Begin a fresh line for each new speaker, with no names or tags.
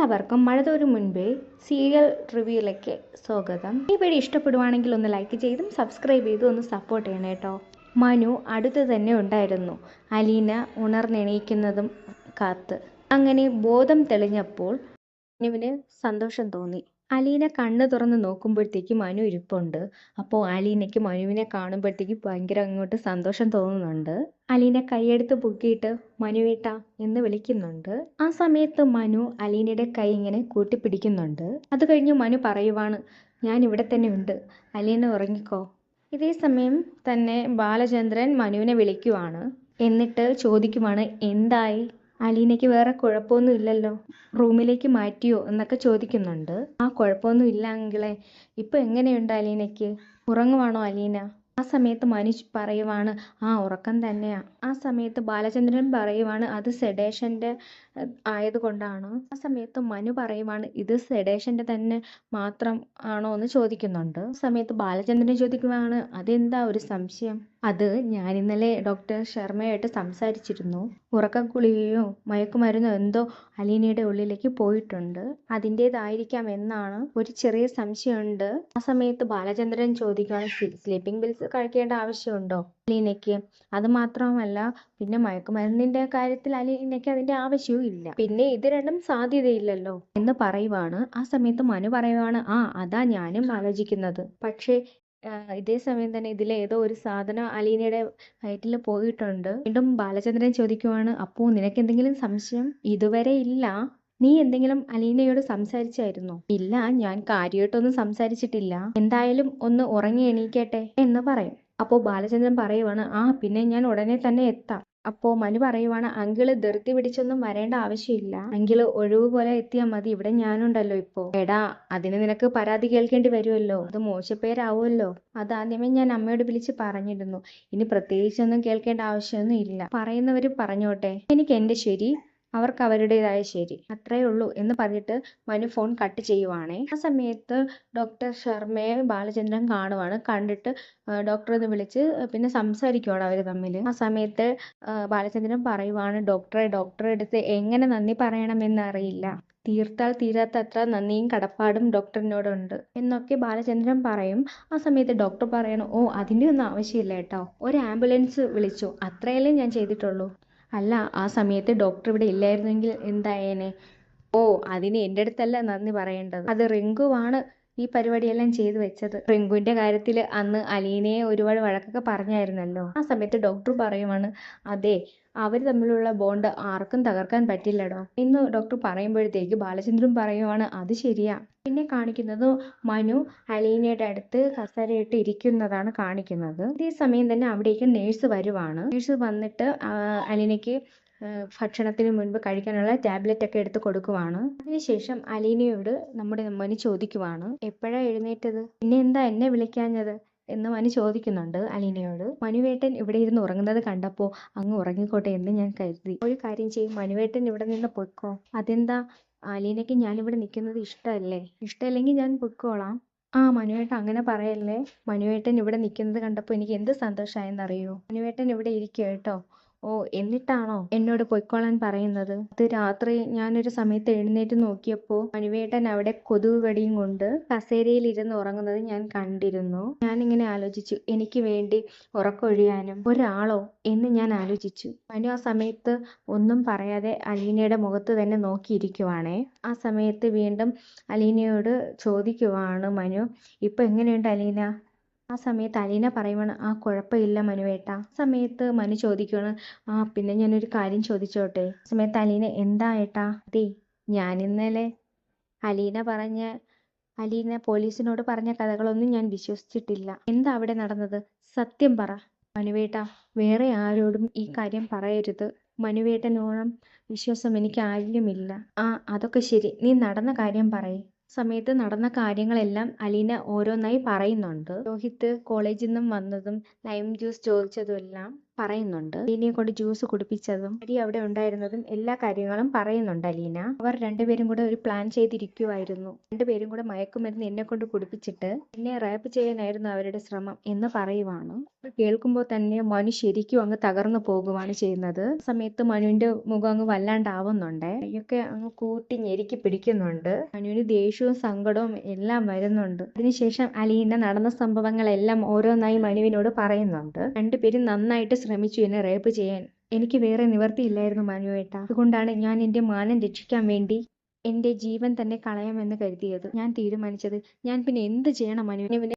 എല്ലാവർക്കും മഴതോരും മുൻപേ സീരിയൽ റിവ്യൂയിലേക്ക് സ്വാഗതം. ഈ വീഡിയോ ഇഷ്ടപ്പെടുവാണെങ്കിൽ ഒന്ന് ലൈക്ക് ചെയ്തും സബ്സ്ക്രൈബ് ചെയ്തും ഒന്ന് സപ്പോർട്ട് ചെയ്യണം കേട്ടോ. മനു അടുത്ത് തന്നെ ഉണ്ടായിരുന്നു. അലീന ഉണർന്നെണീക്കുന്നതും കാത്ത്. അങ്ങനെ ബോധം തെളിഞ്ഞപ്പോൾ മനുവിന് സന്തോഷം തോന്നി. അലീന കണ്ണ് തുറന്ന് നോക്കുമ്പോഴത്തേക്ക് മനു ഇരിപ്പുണ്ട്. അപ്പോൾ അലീനയ്ക്ക് മനുവിനെ കാണുമ്പോഴത്തേക്ക് ഭയങ്കര അങ്ങോട്ട് സന്തോഷം തോന്നുന്നുണ്ട്. അലീന കൈയെടുത്ത് പൊക്കിയിട്ട് മനുവേട്ട എന്ന് വിളിക്കുന്നുണ്ട്. ആ സമയത്ത് മനു അലീനയുടെ കൈ ഇങ്ങനെ കൂട്ടിപ്പിടിക്കുന്നുണ്ട്. അത് കഴിഞ്ഞ് മനു പറയുവാണ് ഞാൻ ഇവിടെ തന്നെ ഉണ്ട്. അലീന ഉറങ്ങിക്കോ. ഇതേ സമയം തന്നെ ബാലചന്ദ്രൻ മനുവിനെ വിളിക്കുവാണ്. എന്നിട്ട് ചോദിക്കുവാണ് എന്തായി? അലീനയ്ക്ക് വേറെ കുഴപ്പമൊന്നും ഇല്ലല്ലോ റൂമിലേക്ക് മാറ്റിയോ എന്നൊക്കെ ചോദിക്കുന്നുണ്ട്. ആ കുഴപ്പമൊന്നും ഇല്ല അങ്കിളെ ഇപ്പൊ എങ്ങനെയുണ്ട് അലീനയ്ക്ക്? ഉറങ്ങുവാണോ അലീന? ആ സമയത്ത് മനു പറയുവാണ് ആ ഉറക്കം തന്നെയാ. ആ സമയത്ത് ബാലചന്ദ്രൻ പറയുവാണ് അത് സെഡേഷന്റെ ആയതുകൊണ്ടാണ്. ആ സമയത്ത് മനു പറയുവാണ് ഇത് സെഡേഷന്റെ തന്നെ മാത്രം ആണോ എന്ന് ചോദിക്കുന്നുണ്ട്. ആ സമയത്ത് ബാലചന്ദ്രൻ ചോദിക്കുവാണ് അതെന്താ ഒരു സംശയം? അത് ഞാൻ ഇന്നലെ ഡോക്ടർ ശർമ്മയായിട്ട് സംസാരിച്ചിരുന്നു. ഉറക്കഗുളികയോ മയക്കുമരുന്നോ എന്തോ അലീനയുടെ ഉള്ളിലേക്ക് പോയിട്ടുണ്ട്. അതിന്റെതായിരിക്കാം എന്നാണ് ഒരു ചെറിയ സംശയമുണ്ട്. ആ സമയത്ത് ബാലചന്ദ്രൻ ചോദിക്കുകയാണ് സ്ലീപ്പിംഗ് പിൽസ് കഴിക്കേണ്ട ആവശ്യമുണ്ടോ അലീനയ്ക്ക്? അത് മാത്രമല്ല പിന്നെ മയക്കുമരുന്നിന്റെ കാര്യത്തിൽ അലീനയ്ക്ക് അതിന്റെ ആവശ്യവും ഇല്ല. പിന്നെ ഇത് രണ്ടും സാധ്യതയില്ലല്ലോ എന്ന് പറയുവാണ്. ആ സമയത്ത് മനു പറയുവാണ് ആ അതാ ഞാനും ആലോചിക്കുന്നത്. പക്ഷേ ഇതേ സമയം തന്നെ ഇതിലെ ഏതോ ഒരു സാധനം അലീനയുടെ വയറ്റിൽ പോയിട്ടുണ്ട്. വീണ്ടും ബാലചന്ദ്രൻ ചോദിക്കുവാണ് അപ്പോ നിനക്ക് എന്തെങ്കിലും സംശയം? ഇതുവരെ ഇല്ല. നീ എന്തെങ്കിലും അലീനയോട് സംസാരിച്ചായിരുന്നോ? ഇല്ല ഞാൻ കാര്യമായിട്ടൊന്നും സംസാരിച്ചിട്ടില്ല. എന്തായാലും ഒന്ന് ഉറങ്ങി എണീക്കട്ടെ എന്ന് പറയും. അപ്പോൾ ബാലചന്ദ്രൻ പറയുവാണ് ആ പിന്നെ ഞാൻ ഉടനെ തന്നെ എത്താം. അപ്പോൾ മനു പറയുവാണ് അങ്കിൾ ധൃതി പിടിച്ചൊന്നും വരേണ്ട ആവശ്യമില്ല. അങ്കിൾ ഒഴിവ് പോലെ എത്തിയാൽ മതി. ഇവിടെ ഞാനുണ്ടല്ലോ ഇപ്പോ. എടാ അതിന് നിനക്ക് പരാതി കേൾക്കേണ്ടി വരുമല്ലോ അത് മോശപ്പേരാവുമല്ലോ അത് ആദ്യമേ ഞാൻ അമ്മയോട് വിളിച്ച് പറഞ്ഞിരുന്നു. ഇനി പ്രത്യേകിച്ചൊന്നും കേൾക്കേണ്ട ആവശ്യമൊന്നും ഇല്ല. പറയുന്നവര് പറഞ്ഞോട്ടെ. എനിക്ക് എന്റെ ശരി. അവർക്ക് അവരുടേതായ ശരി. അത്രേ ഉള്ളൂ എന്ന് പറഞ്ഞിട്ട് മനു ഫോൺ കട്ട് ചെയ്യുവാണേ. ആ സമയത്ത് ഡോക്ടർ ശർമ്മയെ ബാലചന്ദ്രൻ കാണുവാണ്. കണ്ടിട്ട് ഡോക്ടറെ ഒന്ന് വിളിച്ച് പിന്നെ സംസാരിക്കുവാണ് അവർ തമ്മിൽ ആ സമയത്ത് ബാലചന്ദ്രൻ പറയുവാണ് ഡോക്ടറെ ഡോക്ടറെ അടുത്ത് എങ്ങനെ നന്ദി പറയണമെന്ന് അറിയില്ല. തീർത്താൽ തീരാത്ത അത്ര നന്ദിയും കടപ്പാടും ഡോക്ടറിനോടുണ്ട് എന്നൊക്കെ ബാലചന്ദ്രൻ പറയും. ആ സമയത്ത് ഡോക്ടർ പറയണം ഓ അതിന്റെ ഒന്നും ആവശ്യമില്ല കേട്ടോ. ഒരു ആംബുലൻസ് വിളിച്ചു. അത്രയല്ലേ ഞാൻ ചെയ്തിട്ടുള്ളൂ. അല്ല ആ സമയത്ത് ഡോക്ടർ ഇവിടെ ഇല്ലായിരുന്നെങ്കിൽ എന്തായേനെ? ഓ അതിന് എന്റെ അടുത്തല്ല നന്ദി പറയേണ്ടത്. അത് റിങ്കുവാണ് ഈ പരിപാടിയെല്ലാം ചെയ്തു വെച്ചത്. റിങ്കുവിന്റെ കാര്യത്തിൽ അന്ന് അലീനയെ ഒരുപാട് വഴക്കൊക്കെ പറഞ്ഞായിരുന്നല്ലോ. ആ സമയത്ത് ഡോക്ടർ പറയുവാണ് അതെ അവർ തമ്മിലുള്ള ബോണ്ട് ആർക്കും തകർക്കാൻ പറ്റില്ലടോ. എന്ന് ഡോക്ടർ പറയുമ്പോഴത്തേക്ക് ബാലചന്ദ്രൻ പറയുവാണ് അത് ശരിയാ. പിന്നെ കാണിക്കുന്നത് മനു അലീനയുടെ അടുത്ത് കസേരയിട്ട് ഇരിക്കുന്നതാണ് കാണിക്കുന്നത്. ഇതേ സമയം തന്നെ അവിടേക്ക് നേഴ്സ് വരുവാണ്. നേഴ്സ് വന്നിട്ട് അലീനയ്ക്ക് ഭക്ഷണത്തിന് മുൻപ് കഴിക്കാനുള്ള ടാബ്ലറ്റ് ഒക്കെ എടുത്ത് കൊടുക്കുവാണ്. അതിനുശേഷം അലീനയോട് നമ്മുടെ മനു ചോദിക്കുവാണ് എപ്പോഴാ എഴുന്നേറ്റത്? പിന്നെ എന്താ എന്നെ വിളിക്കാഞ്ഞത്? എന്ന് മനു ചോദിക്കുന്നുണ്ട് അലീനയോട് മനുവേട്ടൻ ഇവിടെ ഇരുന്ന് ഉറങ്ങുന്നത് കണ്ടപ്പോൾ അങ്ങ് ഉറങ്ങിക്കോട്ടെ എന്ന് ഞാൻ കരുതി. ഒരു കാര്യം ചെയ്യും മനുവേട്ടൻ ഇവിടെ നിന്ന് പൊയ്ക്കോ. അതെന്താ? അലീനയ്ക്ക് ഇവിടെ നിൽക്കുന്നത് ഇഷ്ടമല്ലേ ഇഷ്ടമല്ലെങ്കിൽ ഞാൻ പൊയ്ക്കോളാം. ആ മനുവേട്ടൻ അങ്ങനെ പറയല്ലേ? മനുവേട്ടൻ ഇവിടെ നിൽക്കുന്നത് കണ്ടപ്പോൾ എനിക്ക് എന്ത് സന്തോഷമായെന്നറിയോ മനുവേട്ടൻ ഇവിടെ ഇരിക്കുക കേട്ടോ. ഓ എന്നിട്ടാണോ എന്നോട് പൊയ്ക്കോളാൻ പറയുന്നത്? അത് രാത്രി ഞാനൊരു സമയത്ത് എഴുന്നേറ്റ് നോക്കിയപ്പോൾ മനുവേട്ടൻ അവിടെ കൊതുക് കടിയും കൊണ്ട് കസേരയിൽ ഇരുന്ന് ഉറങ്ങുന്നത് ഞാൻ കണ്ടിരുന്നു. ഞാൻ ഇങ്ങനെ ആലോചിച്ചു എനിക്ക് വേണ്ടി ഉറക്കൊഴിയാനും ഒരാളോ എന്ന് ഞാൻ ആലോചിച്ചു. മനു ആ സമയത്ത് ഒന്നും പറയാതെ അലീനയുടെ മുഖത്ത് തന്നെ നോക്കിയിരിക്കുവാണേ. ആ സമയത്ത് വീണ്ടും അലീനയോട് ചോദിക്കുവാണ് മനു ഇപ്പൊ എങ്ങനെയുണ്ട് അലീന? ആ സമയത്ത് അലീന പറയുവാണ് ആ കുഴപ്പമില്ല മനുവേട്ട. ആ സമയത്ത് മനു ചോദിക്കുവാണ് ആ പിന്നെ ഞാനൊരു കാര്യം ചോദിച്ചോട്ടെ? ആ സമയത്ത് അലീന എന്താ ഏട്ടാ? അതെ ഞാൻ ഇന്നലെ അലീന പറഞ്ഞ അലീന പോലീസിനോട് പറഞ്ഞ കഥകളൊന്നും ഞാൻ വിശ്വസിച്ചിട്ടില്ല. എന്താ അവിടെ നടന്നത്? സത്യം പറ. മനുവേട്ട വേറെ ആരോടും ഈ കാര്യം പറയരുത്. മനുവേട്ടനോളം വിശ്വാസം എനിക്ക് ആരിലുമില്ല ആ അതൊക്കെ ശരി. നീ നടന്ന കാര്യം പറയേ. സമയത്ത് നടന്ന കാര്യങ്ങളെല്ലാം അലീന ഓരോന്നായി പറയുന്നുണ്ട്. രോഹിത്ത് കോളേജിൽ നിന്നും വന്നതും ലൈം ജ്യൂസ് ചോദിച്ചതുമെല്ലാം പറയുന്നുണ്ട്. അലീനയെ കൊണ്ട് ജ്യൂസ് കുടിപ്പിച്ചതും ഹരി അവിടെ ഉണ്ടായിരുന്നതും എല്ലാ കാര്യങ്ങളും പറയുന്നുണ്ട് അലീന അവർ രണ്ടുപേരും കൂടെ ഒരു പ്ലാൻ ചെയ്തിരിക്കുവായിരുന്നു. രണ്ടുപേരും കൂടെ മയക്കുമരുന്ന് എന്നെ കൊണ്ട് കുടിപ്പിച്ചിട്ട് എന്നെ റാപ്പ് ചെയ്യാനായിരുന്നു അവരുടെ ശ്രമം എന്ന് പറയുവാണ്. കേൾക്കുമ്പോൾ തന്നെ മനു ശരിക്കും അങ്ങ് തകർന്നു പോകുവാണ് ചെയ്യുന്നത്. സമയത്ത് മനുവിന്റെ മുഖം അങ്ങ് വല്ലാണ്ടാവുന്നുണ്ട്. അയ്യൊക്കെ അങ്ങ് കൂട്ടി ഞെരുക്കി പിടിക്കുന്നുണ്ട്. മനുവിന് ദേഷ്യവും സങ്കടവും എല്ലാം വരുന്നുണ്ട്. അതിനുശേഷം അലീന നടന്ന സംഭവങ്ങളെല്ലാം ഓരോന്നായി മനുവിനോട് പറയുന്നുണ്ട്. രണ്ടുപേരും നന്നായിട്ട് ശ്രമിച്ചു എന്നെ റേപ്പ് ചെയ്യാൻ. എനിക്ക് വേറെ നിവർത്തിയില്ലായിരുന്നു മനുവേട്ട അതുകൊണ്ടാണ് ഞാൻ എന്റെ മാനം രക്ഷിക്കാൻ വേണ്ടി എന്റെ ജീവൻ തന്നെ കളയാമെന്ന് കരുതിയത്. ഞാൻ തീരുമാനിച്ചത്. ഞാൻ പിന്നെ എന്ത് ചെയ്യണം മനുവിനെ